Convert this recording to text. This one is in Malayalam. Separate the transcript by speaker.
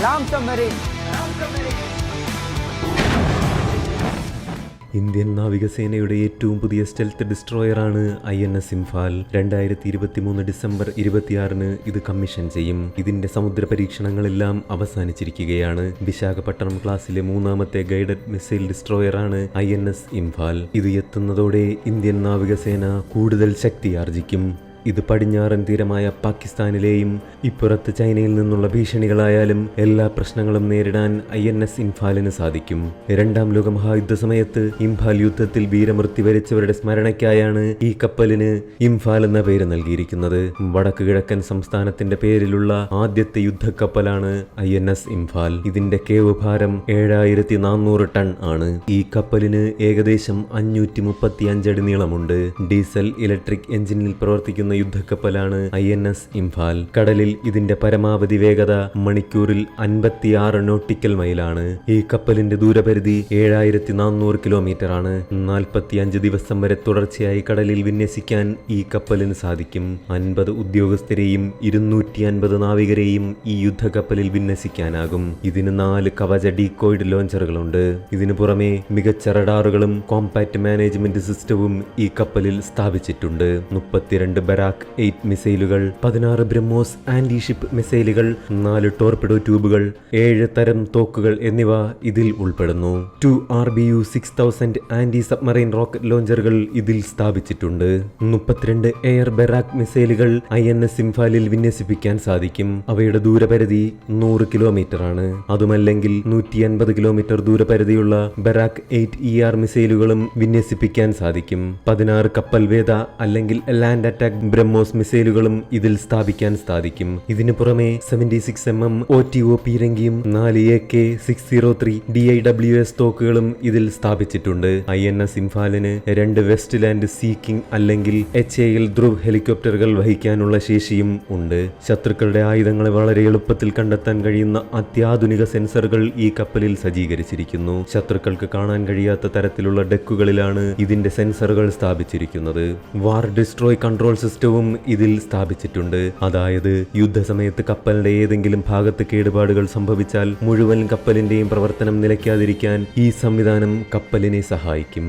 Speaker 1: Submarine.
Speaker 2: ഇന്ത്യൻ നാവികസേനയുടെ ഏറ്റവും പുതിയ സ്റ്റെൽത്ത് ഡിസ്ട്രോയറാണ് ഐ എൻ എസ് ഇംഫാൽ രണ്ടായിരത്തി ഇരുപത്തി മൂന്ന് ഡിസംബർ ഇരുപത്തിയാറിന് ഇത് കമ്മീഷൻ ചെയ്യും. ഇതിന്റെ സമുദ്ര പരീക്ഷണങ്ങളെല്ലാം അവസാനിച്ചിരിക്കുകയാണ്. വിശാഖപട്ടണം ക്ലാസ്സിലെ മൂന്നാമത്തെ ഗൈഡഡ് മിസൈൽ ഡിസ്ട്രോയറാണ് ഐ എൻ എസ് ഇംഫാൽ ഇത് എത്തുന്നതോടെ ഇന്ത്യൻ നാവികസേന കൂടുതൽ ശക്തിയാർജിക്കും ഇത് പടിഞ്ഞാറൻ തീരമായ പാകിസ്ഥാനിലെയും ഇപ്പുറത്ത് ചൈനയിൽ നിന്നുള്ള ഭീഷണികളായാലും എല്ലാ പ്രശ്നങ്ങളും നേരിടാൻ ഐ എൻ എസ് ഇംഫാലിന് സാധിക്കും. രണ്ടാം ലോക മഹായുദ്ധ സമയത്ത് ഇംഫാൽ യുദ്ധത്തിൽ വീരമൃത്യു വരിച്ചവരുടെ സ്മരണയ്ക്കായാണ് ഈ കപ്പലിന് ഇംഫാൽ എന്ന പേര് നൽകിയിരിക്കുന്നത്. വടക്ക് കിഴക്കൻ സംസ്ഥാനത്തിന്റെ പേരിലുള്ള ആദ്യത്തെ യുദ്ധക്കപ്പലാണ് ഐ എൻ എസ് ഇംഫാൽ. ഇതിന്റെ കേവ് ഭാരം ഏഴായിരത്തി നാനൂറ് ടൺ ആണ്. ഈ കപ്പലിന് ഏകദേശം അഞ്ഞൂറ്റി മുപ്പത്തി അഞ്ചടി നീളമുണ്ട്. ഡീസൽ ഇലക്ട്രിക് എഞ്ചിനിൽ പ്രവർത്തിക്കുന്ന യുദ്ധക്കപ്പലാണ് ഐ എൻ എസ് ഇംഫാൽ. കടലിൽ ഇതിന്റെ പരമാവധി വേഗത മണിക്കൂറിൽ അൻപത്തിയാറ് നോട്ടിക്കൽ മൈലാണ്. ഈ കപ്പലിന്റെ ദൂരപരിധി ഏഴായിരത്തി നാനൂറ് കിലോമീറ്റർ ആണ് നാൽപ്പത്തി അഞ്ച് ദിവസം വരെ തുടർച്ചയായി കടലിൽ വിന്യസിക്കാൻ ഈ കപ്പലിന് സാധിക്കും. അൻപത് ഉദ്യോഗസ്ഥരെയും ഇരുന്നൂറ്റി അൻപത് നാവികരെയും ഈ യുദ്ധക്കപ്പലിൽ വിന്യസിക്കാനാകും. ഇതിന് നാല് കവച ഡീകോയിഡ് ലോഞ്ചറുകളുണ്ട്. ഇതിനു പുറമെ മികച്ച റഡാറുകളും കോമ്പാക്ട് മാനേജ്മെന്റ് സിസ്റ്റവും ഈ കപ്പലിൽ സ്ഥാപിച്ചിട്ടുണ്ട്. മുപ്പത്തിരണ്ട് ബരാക്ക് എയ്റ്റ് മിസൈലുകൾ പതിനാറ് ബ്രഹ്മോസ് ആന്റി ഷിപ്പ് മിസൈലുകൾ നാല് ടോർപിഡോ ട്യൂബുകൾ ഏഴ് തരം തോക്കുകൾ എന്നിവ ഇതിൽ ഉൾപ്പെടുന്നു. Two R B U six thousand anti submarine rocket ലോഞ്ചറുകൾ ഇതിൽ സ്ഥാപിച്ചിട്ടുണ്ട്. മുപ്പത്തിരണ്ട് എയർ ബെറാക് മിസൈലുകൾ ഐ എൻ എസ് ഇംഫാലിൽ വിന്യസിപ്പിക്കാൻ സാധിക്കും. അവയുടെ ദൂരപരിധി നൂറ് കിലോമീറ്റർ ആണ് അതുമല്ലെങ്കിൽ നൂറ്റി അൻപത് കിലോമീറ്റർ ദൂരപരിധിയുള്ള ബെറാക് എയ്റ്റ് ഇ ആർ മിസൈലുകളും വിന്യസിപ്പിക്കാൻ സാധിക്കും. പതിനാറ് കപ്പൽ വേദ അല്ലെങ്കിൽ ലാൻഡ് അറ്റാക്ക് ബ്രഹ്മോസ് മിസൈലുകളും ഇതിൽ സ്ഥാപിക്കാൻ സാധിക്കും. ഇതിനു പുറമെ seventy six M M O T O പീരങ്കിയും നാല് A K six zero three D I W S തോക്കുകളും ഇതിൽ സ്ഥാപിച്ചിട്ടുണ്ട്. ഐ എൻ എസ് ഇംഫാലിന് രണ്ട് വെസ്റ്റ് ലാൻഡ് സീക്കിംഗ് അല്ലെങ്കിൽ എച്ച് എ എൽ ധ്രുവ് ഹെലികോപ്റ്ററുകൾ വഹിക്കാനുള്ള ശേഷിയും ഉണ്ട്. ശത്രുക്കളുടെ ആയുധങ്ങളെ വളരെ എളുപ്പത്തിൽ കണ്ടെത്താൻ കഴിയുന്ന അത്യാധുനിക സെൻസറുകൾ ഈ കപ്പലിൽ സജ്ജീകരിച്ചിരിക്കുന്നു. ശത്രുക്കൾക്ക് കാണാൻ കഴിയാത്ത തരത്തിലുള്ള ഡെക്കുകളിലാണ് ഇതിന്റെ സെൻസറുകൾ സ്ഥാപിച്ചിരിക്കുന്നത്. വാർ ഡിസ്ട്രോയ് കൺട്രോൾ സിസ്റ്റവും ഇതിൽ സ്ഥാപിച്ചിട്ടുണ്ട്. അതായത് യുദ്ധസമയത്ത് കപ്പലിന്റെ ഏതെങ്കിലും ഭാഗത്ത് കേടുപാടുകൾ സംഭവിച്ചാൽ മുഴുവൻ കപ്പലിന്റെയും പ്രവർത്തനം നിലയ്ക്കാതിരിക്കാൻ ഈ സംവിധാനം കപ്പലിനെ സഹായിക്കും.